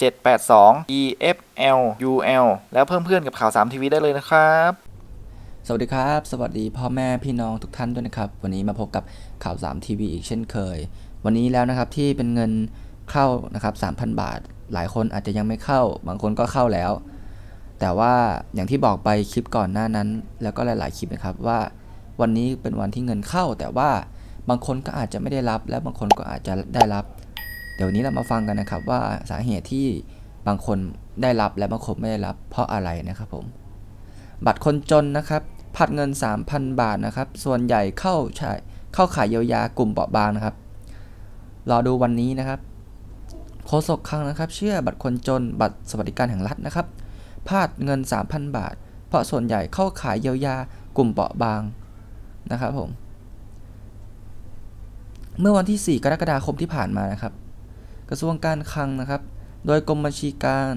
782 EFL UL แล้วเพิ่มเพื่อนกับข่าว3ทีวีได้เลยนะครับ สวัสดีครับ สวัสดีพ่อแม่พี่น้องทุกท่านด้วยนะครับ วันนี้มาพบกับข่าว3ทีวีอีกเช่นเคย วันนี้แล้วนะครับที่เป็นเงินเข้านะครับ3,000 บาท หลายคนอาจจะยังไม่เข้า บางคนก็เข้าแล้ว แต่ว่าอย่างที่บอกไปคลิปก่อนหน้านั้น แล้วก็หลาย ๆ คลิปนะครับว่า วันนี้เป็นวันที่เงินเข้า แต่ว่าบางคนก็อาจจะไม่ได้รับ และบางคนก็อาจจะได้รับ ดี๋ยวนนี้เรามาฟังกันนะครับว่าสาเหตุที่บางคนได้รับและบางคนไม่ได้รับ เพราะอะไรนะครับผม บัตรคนจนนะครับผัดเงิน 3,000 บาทนะครับ ส่วนใหญ่เข้าใช้เข้าขายเยียวยากลุ่มเปราะบางนะครับ รอดูวันนี้นะครับโฆษกคลังนะครับ เชื่อบัตรคนจนบัตรสวัสดิการแห่งรัฐนะครับพลาดเงิน 3,000 บาท เพราะส่วนใหญ่เข้าขายเยียวยากลุ่มเปราะบางนะครับผม เมื่อวันที่ 4 กรกฎาคมที่ผ่านมานะครับ กระทรวงการคลังนะครับ โดยกรมบัญชีการ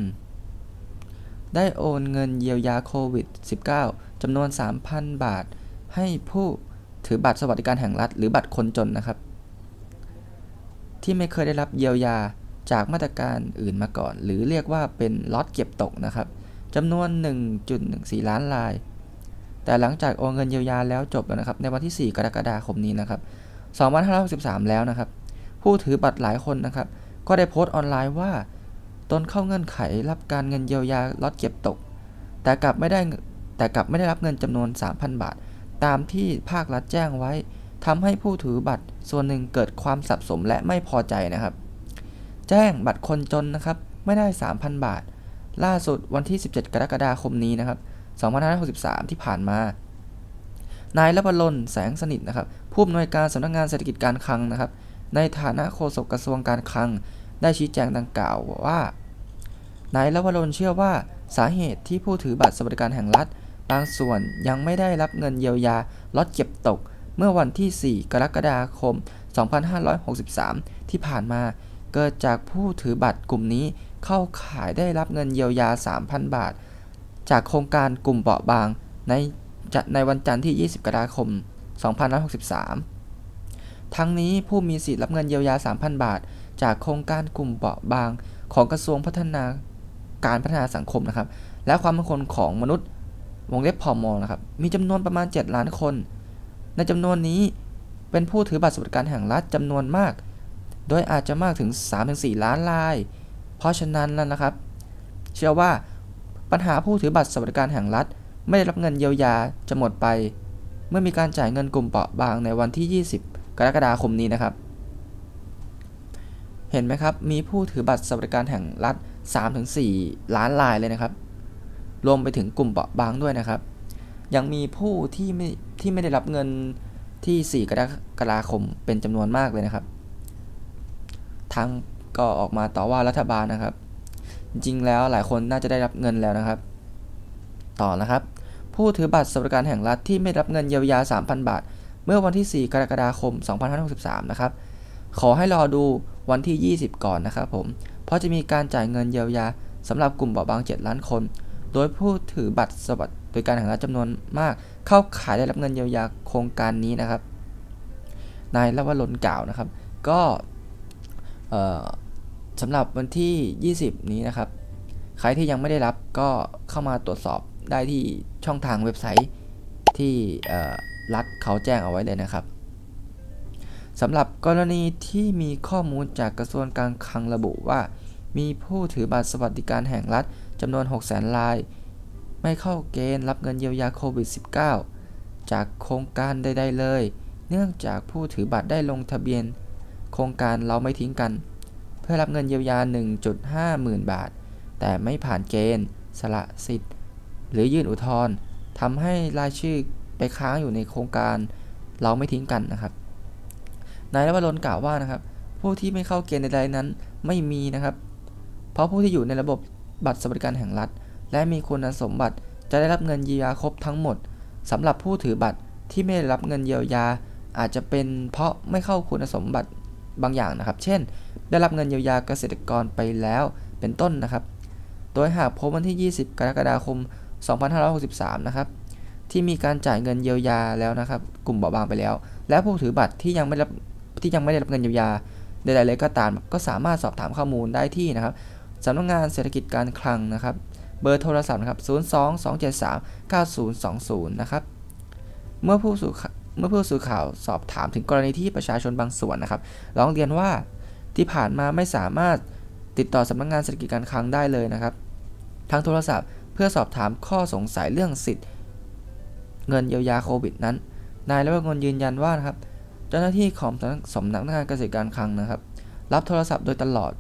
ได้โอนเงินเยียวยาโควิด -19 จำนวน 3,000 บาท ให้ผู้ถือบัตรสวัสดิการแห่งรัฐ หรือบัตรคนจนนะครับ ที่ไม่เคยได้รับเยียวยาจากมาตรการอื่นมาก่อน หรือเรียกว่าเป็นล็อตเก็บตกนะครับจำนวน 1.14 ล้านราย แต่หลังจากโอนเงินเยียวยาแล้วจบแล้วนะครับ ในวันที่ 4 กรกฎาคมนี้นะครับ 2563 แล้วนะครับ ผู้ถือบัตรหลายคนนะครับ ก็ได้โพสต์ออนไลน์ว่า ตนเข้าเงื่อนไขรับการเงินเยียวยาลดเก็บตก แต่กลับไม่ได้แต่กลับไม่ได้รับเงินจำนวน 3,000 บาท ตามที่ภาครัฐแจ้งไว้ทำให้ผู้ถือบัตรส่วนหนึ่งเกิดความสับสนและไม่พอใจนะครับ แจ้งบัตรคนจนนะครับ ไม่ได้ 3,000 บาท ล่าสุดวันที่ 17 กรกฎาคมนี้นะครับ2563 ที่ผ่านมา นายรัพลนแสงสนิทนะครับ ผู้อำนวยการสำนักงานเศรษฐกิจการคลังนะครับ ในฐานะโฆษกกระทรวงการคลัง ได้ชี้แจงดังกล่าวว่านายลวรนเชื่อว่าสาเหตุที่ผู้ถือบัตรสวัสดิการแห่งรัฐ บางส่วนยังไม่ได้รับเงินเยียวยาลดเก็บตก เมื่อวันที่ 4 กรกฎาคม 2563 ที่ผ่านมา เกิดจากผู้ถือบัตรกลุ่มนี้เข้าขายได้รับเงินเยียวยา 3,000 บาท จากโครงการกลุ่มเปราะบางในจะในวันจันทร์ที่ 20 กรกฎาคม 2563 ทั้งนี้ผู้มีสิทธิ์รับเงินเยียวยา 3,000 บาท จากโครงการกลุ่มเปราะบาง ของกระทรวงพัฒนาการพัฒนาสังคมนะครับ และความมั่นคงของมนุษย์ วงเล็บพอมอนะครับ มีจำนวนประมาณ 7 ล้านคน ในจำนวนนี้เป็นผู้ถือบัตรสวัสดิการแห่งรัฐจำนวนมาก โดยอาจจะมากถึง 3-4 ล้านราย เพราะฉะนั้นแล้วนะครับ เชื่อว่าปัญหาผู้ถือบัตรสวัสดิการแห่งรัฐ ไม่ได้รับเงินเยียวยาจะหมดไป เมื่อมีการจ่ายเงินกลุ่มเปราะบางในวันที่ 20 กรกฎาคมนี้นะครับ เห็นไหมครับ มีผู้ถือบัตรสวัสดิการแห่งรัฐ 3-4 ล้านรายเลยนะครับ รวมไปถึงกลุ่มเปราะบางด้วยนะครับ ยังมีผู้ที่ไม่ที่ไม่ได้รับเงินที่ 4 กรกฎาคมเป็นจำนวนมากเลยนะครับ ทางก็ออกมาต่อว่ารัฐบาลนะครับ จริงแล้วหลายคนน่าจะได้รับเงินแล้วนะครับ ต่อนะครับ ผู้ถือบัตรสวัสดิการแห่งรัฐที่ไม่รับเงินเยียวยา 3,000 บาท เมื่อวันที่ 4 กรกฎาคม 2563 นะครับ ขอให้รอดูวันที่ 20 ก่อนนะครับผม เพราะจะมีการจ่ายเงินเยียวยาสำหรับกลุ่มเปราบาง 7 ล้านคน โดยผู้ถือบัตรสวัสดิการแห่งรัฐจำนวนมาก เข้าขายได้รับเงินเยียวยาโครงการนี้นะครับ นายละวรนกล่าวนะครับ ก็สำหรับวันที่ 20 นี้นะครับ ใครที่ยังไม่ได้รับก็เข้ามาตรวจสอบได้ที่ช่องทางเว็บไซต์ที่ รัฐเขาแจ้งเอาไว้เลยนะครับสำหรับกรณีที่มีข้อมูลจากกระทรวงการคลังระบุว่า มีผู้ถือบัตรสวัสดิการแห่งรัฐจำนวน 6 0 0 0 0ราย ไม่เข้าเกณฑ์รับเงินเยียวยาโควิด -19 จากโครงการใดๆเลย เนื่องจากผู้ถือบัตรได้ลงทะเบียน โครงการเราไม่ทิ้งกัน เพื่อรับเงินเยียวยา 1.5 หมื่นบาท แต่ไม่ผ่านเกณฑ์ สละสิทธิ์ หรือยื่นอุทธรณ์ทำให้รายชื่อ ไปค้างอยู่ในโครงการเราไม่ทิ้งกันนะครับ นายรัวรนกล่าวว่านะครับ ผู้ที่ไม่เข้าเกณฑ์ใดๆนั้นไม่มีนะครับ เพราะผู้ที่อยู่ในระบบบัตรสวัสดิการแห่งรัฐ และมีคุณสมบัติจะได้รับเงินเยียวยาครบทั้งหมดสำหรับผู้ถือบัตรที่ไม่ได้รับเงินเยียวยา อาจจะเป็นเพราะไม่เข้าคุณสมบัติบางอย่างนะครับ เช่น ได้รับเงินเยียวยาเกษตรกรไปแล้วเป็นต้นนะครับ โดยหากพบวันที่ 20 กรกฎาคม 2563 นะครับ ที่มีการจ่ายเงินเยียวยาแล้วนะครับ กลุ่มเบาบางไปแล้ว และผู้ถือบัตรที่ยังไม่รับที่ยังไม่ได้รับเงินเยียวยาใดๆเลยก็ตามก็สามารถสอบถามข้อมูลได้ที่นะครับสำนักงานเศรษฐกิจการคลังนะครับ เบอร์โทรศัพท์นะครับ 02-273-9020 นะครับ เมื่อผู้สื่อเมื่อผู้สื่อข่าวสอบถามถึงกรณีที่ประชาชนบางส่วนนะครับร้องเรียนว่าที่ผ่านมาไม่สามารถติดต่อสำนักงานเศรษฐกิจการคลังได้เลยนะครับ ทางโทรศัพท์เพื่อสอบถามข้อสงสัยเรื่องสิทธิ์ เงินเยียวยาโควิดนั้น นายและวงนยืนยันว่านะครับเจ้าหน้าที่ของสำนักงานเกษตรการคลังนะครับ รับโทรศัพท์โดยตลอด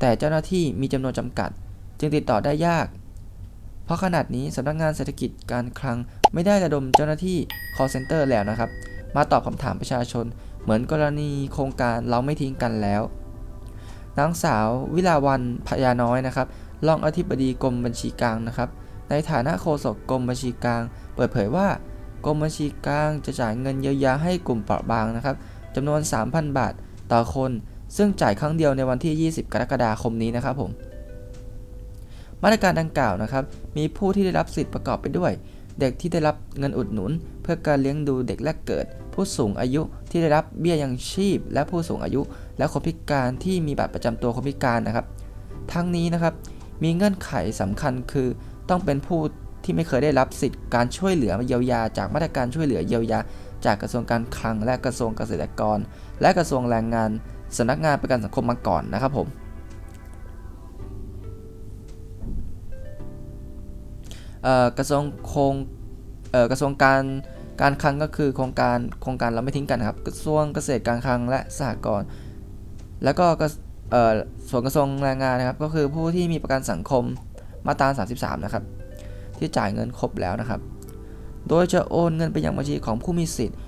แต่เจ้าหน้าที่มีจำนวนจำกัด จึงติดต่อได้ยาก เพราะขนาดนี้สำนักงานเศรษฐกิจการคลังไม่ได้ระดมเจ้าหน้าที่ call center แล้วนะครับ มาตอบคำถามประชาชน เหมือนกรณีโครงการเราไม่ทิ้งกันแล้วนางสาววิลาวันพยาน้อยนะครับรองอธิบดีกรมบัญชีกลางนะครับ ในฐานะโฆษกกรมบัญชีกลาง เปิดเผยว่ากรมบัญชีกลางจะจ่ายเงินเยียวยาให้กลุ่มเปราะบางนะครับจำนวน 3,000 บาทต่อคน ซึ่งจ่ายครั้งเดียวในวันที่ 20 กรกฎาคมนี้นะครับผม มาตรการดังกล่าวนะครับ มีผู้ที่ได้รับสิทธิ์ประกอบไปด้วย เด็กที่ได้รับเงินอุดหนุน เพื่อการเลี้ยงดูเด็กแรกเกิด ผู้สูงอายุที่ได้รับเบี้ยยังชีพ และผู้สูงอายุ และคนพิการที่มีบัตรประจำตัวคนพิการนะครับ ทั้งนี้นะครับ มีเงื่อนไขสำคัญคือ ต้องเป็นผู้ที่ไม่เคยได้รับสิทธิ์การช่วยเหลือเยียวยา จากมาตรการช่วยเหลือเยียวยา จากกระทรวงการคลัง และกระทรวงเกษตรกร และกระทรวงแรงงานสำนักงานประกันสังคมมาก่อนนะครับผมกระทรวงโครงกระทรวงการการคลังก็คือโครงการโครงการเราไม่ทิ้งกันครับ กระทรวงเกษตรการคลังและสหกรณ์แล้วก็ส่วนกระทรวงแรงงานนะครับ ก็คือผู้ที่มีประกันสังคม มาตรา 33 นะครับ ที่จ่ายเงินครบแล้วนะครับ โดยจะโอนเงินไปยังบัญชีของผู้มีสิทธิ์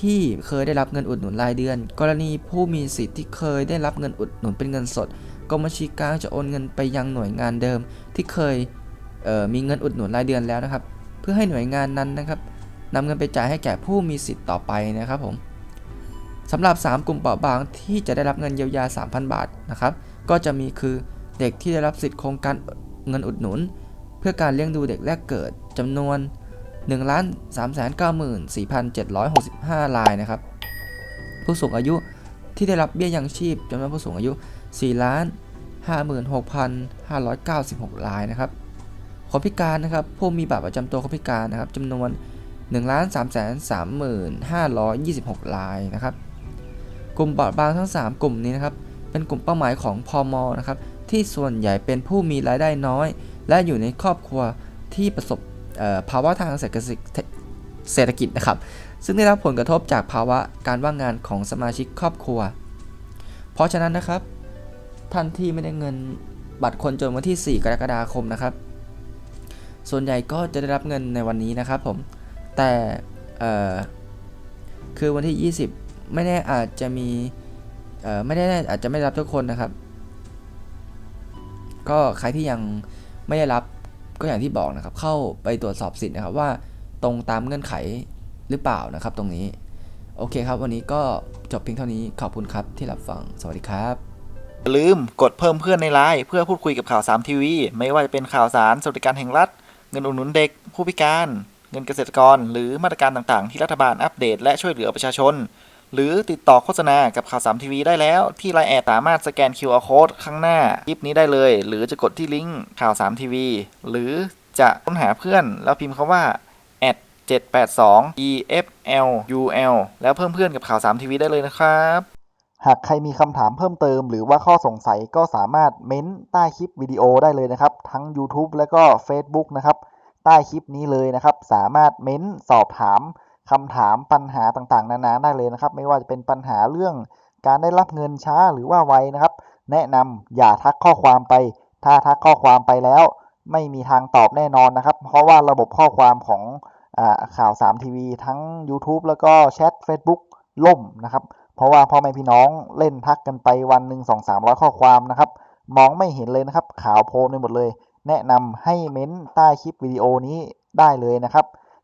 ที่เคยได้รับเงินอุดหนุนรายเดือน กรณีผู้มีสิทธิ์ที่เคยได้รับเงินอุดหนุนเป็นเงินสดกรมบัญชีกลางจะโอนเงินไปยังหน่วยงานเดิม ที่เคยเมีเงินอุดหนุนรายเดือนแล้วนะครับ เพื่อให้หน่วยงานนั้นนะครับนำเงินไปจ่ายให้แก่ผู้มีสิทธิ์ต่อไปนะครับผมสำหรับ 3 กลุ่มเปราะบางที่จะได้รับเงินเยียวยา 3,000 บาทนะครับ ก็จะมีคือเด็กที่ได้รับสิทธิ์โครงการ เงินอุดหนุน เพื่อการเลี้ยงดูเด็กแรกเกิดจำนวน 1 3 9 4 7 6 5 รายนะครับ ผู้สูงอายุที่ได้รับเบี้ยยังชีพจำนวนผู้สูงอายุ 4 ล้าน 56,596 รายนะครับคนพิการนะครับผู้มีบัตรประจำตัวคนพิการนะครับจำนวน 1 3 3 526 รายนะครับ กลุ่มเปราบางทั้ง 3 กลุ่มนี้นะครับ เป็นกลุ่มเป้าหมายของพอมนะครับ ที่ส่วนใหญ่เป็นผู้มีรายได้น้อย และอยู่ในครอบครัวที่ประสบภาวะทางเศรษฐกิจนะครับ ซึ่งได้รับผลกระทบจากภาวะการว่างงานของสมาชิกครอบครัว เพราะฉะนั้นนะครับ ท่านที่ไม่ได้เงินบัตรคนจนวันที่ 4 กรกฎาคมนะครับ ส่วนใหญ่ก็จะได้รับเงินในวันนี้นะครับผม แต่คือวันที่ 20 ไม่แน่อาจจะมีไม่ได้อาจจะไม่รับทุกคนนะครับ ก็ใครที่ยังไม่ได้รับก็อย่างที่บอกนะครับ เข้าไปตรวจสอบสิทธิ์นะครับว่าตรงตามเงื่อนไขหรือเปล่านะครับ ตรงนี้ โอเคครับ วันนี้ก็จบเพียงเท่านี้ขอบคุณครับที่รับฟังสวัสดีครับอย่าลืมกดเพิ่มเพื่อนในไลน์เพื่อพูดคุยกับข่าวสามทีวีไม่ว่าจะเป็นข่าวสารสวัสดิการแห่งรัฐ เงินอุดหนุนเด็ก ผู้พิการ เงินเกษตรกร หรือมาตรการต่างๆ ที่รัฐบาลอัปเดตและช่วยเหลือประชาชน หรือติดต่อโฆษณากับข่าวสามทีวีได้แล้ว ที่ไลน์แอดสามารถสแกน QR Code ข้างหน้าคลิปนี้ได้เลย หรือจะกดที่ลิงก์ข่าวสามทีวีหรือจะค้นหาเพื่อนแล้วพิมพ์คาว่า782 EFLUL แล้วเพิ่มเพื่อนกับข่าว3ทีวีได้เลยนะครับ หากใครมีคำถามเพิ่มเติม หรือว่าข้อสงสัยก็สามารถเม้นใต้คลิปวิดีโอได้เลยนะครับ ทั้ง YouTube และก็ Facebook นะครับ ใต้คลิปนี้เลยนะครับ สามารถเม้นสอบถาม คำถามปัญหาต่างๆ นานาได้เลยนะครับ ไม่ว่าจะเป็นปัญหาเรื่องการได้รับเงินช้าหรือว่าไวนะครับ แนะนำอย่าทักข้อความไป ถ้าทักข้อความไปแล้ว ไม่มีทางตอบแน่นอนนะครับ เพราะว่าระบบข้อความของอ่าข่าว3ทีวีทั้ง YouTube แล้วก็แชท Facebook ล่มนะครับ เพราะว่าพ่อแม่พี่น้องเล่นทักกันไปวันหนึ่งสองสามร้อยข้อความนะครับ มองไม่เห็นเลยนะครับ ขาวโพลนไปหมดเลย แนะนำให้เม้นใต้คลิปวิดีโอนี้ได้เลยนะครับ